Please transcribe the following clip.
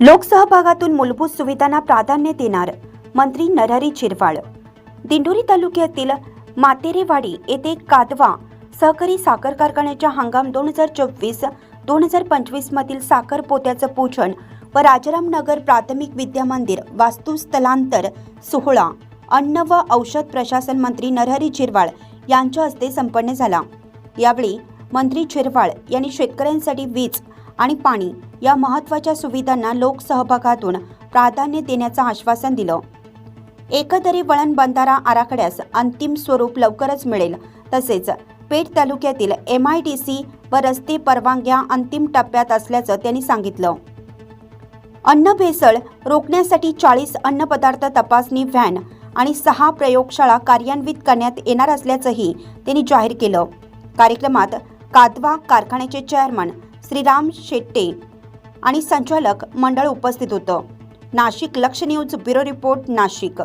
लोकसहभागातून मूलभूत सुविधांना प्राधान्य देणार मंत्री नरहरी चिरवाळ. दिंडोरी तालुक्यातील मातेरेवाडी येथे कादवा सहकारी साखर कारखान्याच्या हंगाम दोन हजार चोवीस दोन हजार पंचवीस मधील साखर पोत्याचं पूजन व राजारामनगर प्राथमिक विद्या मंदिर वास्तुस्थलांतर सोहळा अन्न व औषध प्रशासन मंत्री नरहरी चिरवाळ यांच्या हस्ते संपन्न झाला. यावेळी मंत्री चिरवाळ यांनी शेतकऱ्यांसाठी वीज आणि पाणी या महत्त्वाच्या सुविधांना लोकसहभागातून प्राधान्य देण्याचं आश्वासन दिलं. एकंदरी वळण बंधारा आराखड्यास अंतिम स्वरूप लवकरच मिळेल. तसेच पेठ तालुक्यातील एम आय डी सी व रस्ते परवानग्या अंतिम टप्प्यात असल्याचं त्यांनी सांगितलं. अन्न भेसळ रोखण्यासाठी चाळीस अन्नपदार्थ तपासणी व्हॅन आणि सहा प्रयोगशाळा कार्यान्वित करण्यात येणार असल्याचंही त्यांनी जाहीर केलं. कार्यक्रमात कादवा कारखान्याचे चेअरमन श्रीराम शेट्टे आणि संचालक मंडळ उपस्थित होतं. नाशिक लक्ष न्यूज ब्युरो रिपोर्ट नाशिक.